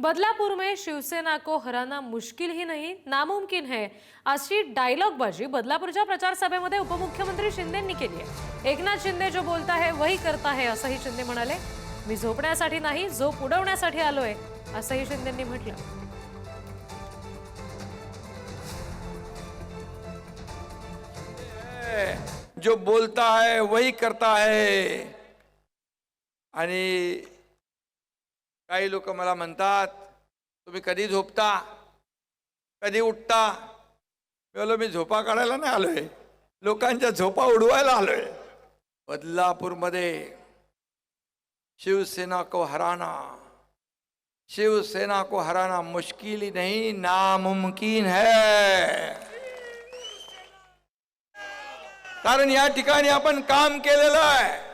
बदलापुर में शिवसेना को हराना मुश्किल ही नहीं नामुमकिन है अशी डायलॉगबाजी बदलापूरच्या प्रचार सभेमध्ये उपमुख्यमंत्री शिंदेंनी केली आहे. एकनाथ शिंदे जो बोलता है वही करता है असंही शिंदे म्हणाले. मी झोपण्यासाठी नाही झोप उडवण्यासाठी आलोय असंही शिंदेंनी म्हटलं. जो बोलता है वही करता है. आणि काही लोक मला म्हणतात तुम्ही कधी झोपता? कधी उठता? मी मी झोपा काढायला नाही आलोय. लोकांच्या झोपा उडवायला आलोय. बदलापूरमध्ये शिवसेना को हराना. शिवसेना को हराना मुश्किल ही नहीं नामुमकिन है। कारण या ठिकाणी आपण काम केलेलं आहे.